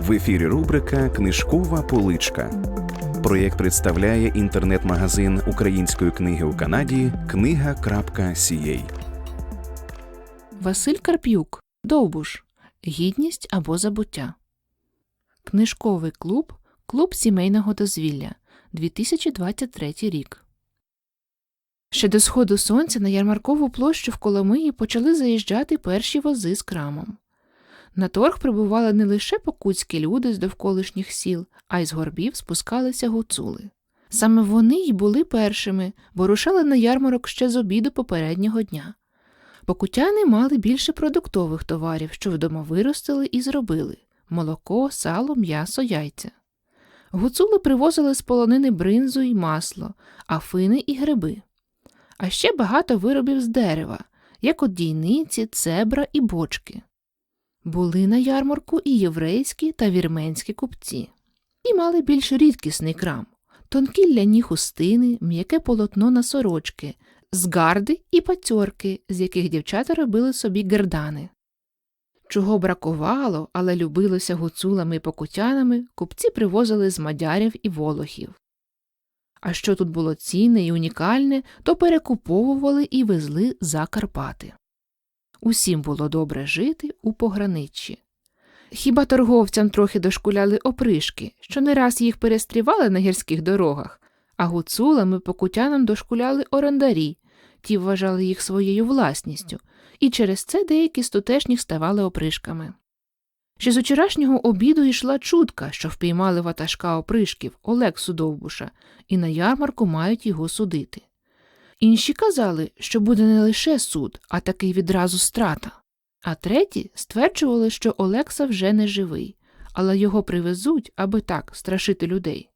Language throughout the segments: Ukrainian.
В ефірі рубрика Книжкова поличка. Проєкт представляє інтернет-магазин української книги у Канаді книга.ca. Василь Карп'юк. Довбуш. Гідність або забуття. Книжковий клуб. Клуб сімейного дозвілля. 2023 рік. Ще до сходу сонця на ярмаркову площу в Коломиї почали заїжджати перші вози з крамом. На торг прибували не лише покутські люди з довколишніх сіл, а й з горбів спускалися гуцули. Саме вони й були першими, бо рушали на ярмарок ще з обіду попереднього дня. Покутяни мали більше продуктових товарів, що вдома виростили і зробили молоко, сало, м'ясо, яйця. Гуцули привозили з полонини бринзу й масло, афини і гриби. А ще багато виробів з дерева, як от дійниці, цебра і бочки. Були на ярмарку і єврейські та вірменські купці. І мали більш рідкісний крам тонкі ляні хустини, м'яке полотно на сорочки, згарди і пацьорки, з яких дівчата робили собі гердани. Чого бракувало, але любилося гуцулами і покутянами, купці привозили з мадярів і волохів. А що тут було цінне і унікальне, то перекуповували і везли за Карпати. Усім було добре жити у пограниччі. Хіба торговцям трохи дошкуляли опришки, що не раз їх перестрівали на гірських дорогах, а гуцулам і покутянам дошкуляли орендарі, ті вважали їх своєю власністю, і через це деякі з тутешніх ставали опришками. Ще з учорашнього обіду йшла чутка, що впіймали ватажка опришків Олексу Довбуша, і на ярмарку мають його судити. Інші казали, що буде не лише суд, а такий відразу страта. А треті стверджували, що Олекса вже не живий, але його привезуть, аби так страшити людей.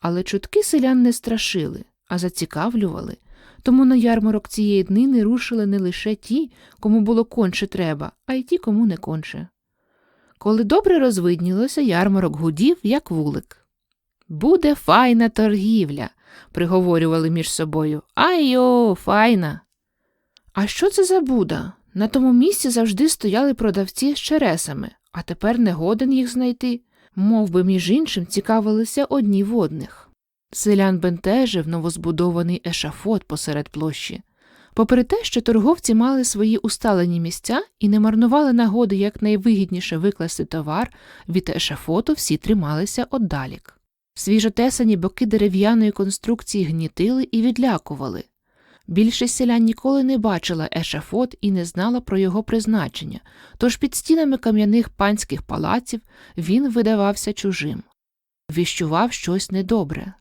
Але чутки селян не страшили, а зацікавлювали, тому на ярмарок цієї днини рушили не лише ті, кому було конче треба, а й ті, кому не конче. Коли добре розвиднілося, ярмарок гудів, як вулик. Буде файна торгівля, приговорювали між собою. Айо, файна. А що це за Буда? На тому місці завжди стояли продавці з чересами, а тепер не годен їх знайти, Мов би, між іншим цікавилися одні в одних. Селян бентежив новозбудований ешафот посеред площі. Попри те, що торговці мали свої усталені місця і не марнували нагоди якнайвигідніше викласти товар, від ешафоту всі трималися отдалік. Свіжотесані боки дерев'яної конструкції гнітили і відлякували. Більшість селян ніколи не бачила ешафот і не знала про його призначення, тож під стінами кам'яних панських палаців він видавався чужим. Віщував щось недобре.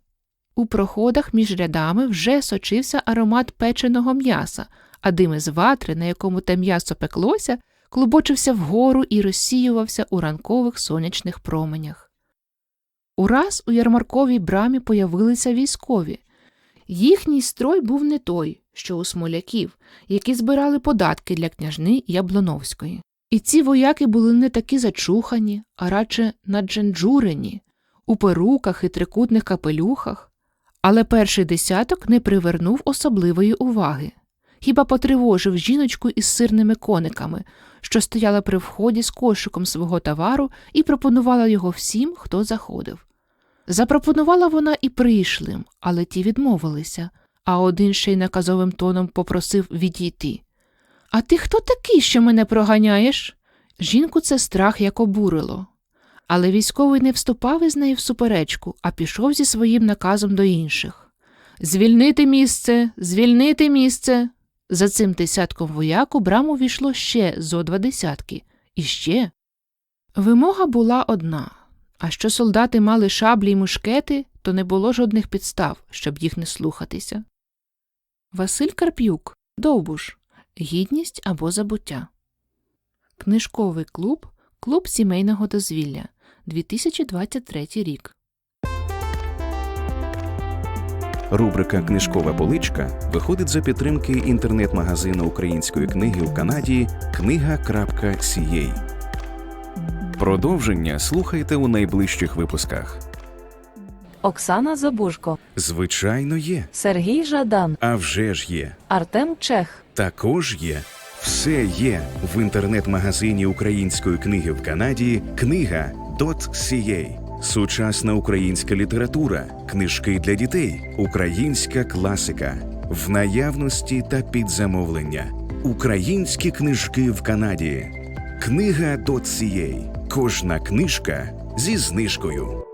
У проходах між рядами вже сочився аромат печеного м'яса, а дим із ватри, на якому те м'ясо пеклося, клубочився вгору і розсіювався у ранкових сонячних променях. Ураз у ярмарковій брамі появилися військові. Їхній строй був не той, що у смоляків, які збирали податки для княжни Яблоновської. І ці вояки були не такі зачухані, а радше надженджурені, у перуках і трикутних капелюхах, але перший десяток не привернув особливої уваги. Хіба потривожив жіночку із сирними кониками, що стояла при вході з кошиком свого товару і пропонувала його всім, хто заходив. Запропонувала вона і прийшлим, але ті відмовилися, а один ще й наказовим тоном попросив відійти. А ти хто такий, що мене проганяєш? Жінку це страх як обурило. Але військовий не вступав із нею в суперечку, а пішов зі своїм наказом до інших. Звільнити місце, звільнити місце. За цим десятком вояку браму війшло ще зо два десятки. І ще. Вимога була одна. А що солдати мали шаблі й мушкети, то не було жодних підстав, щоб їх не слухатися. Василь Карп'юк. Довбуш. Гідність або забуття. Книжковий клуб. Клуб сімейного дозвілля. 2023 рік. Рубрика Книжкова поличка виходить за підтримки інтернет-магазину української книги у Канаді книга.ca. Продовження слухайте у найближчих випусках. Оксана Забужко, Звичайно, є. Сергій Жадан, А вже ж є. Артем Чех, Також є. Все є в інтернет-магазині української книги в Канаді книга Книга.ca Сучасна українська література, книжки для дітей, українська класика в наявності та під замовлення. Українські книжки в Канаді. Книга до цієї. Кожна книжка зі знижкою.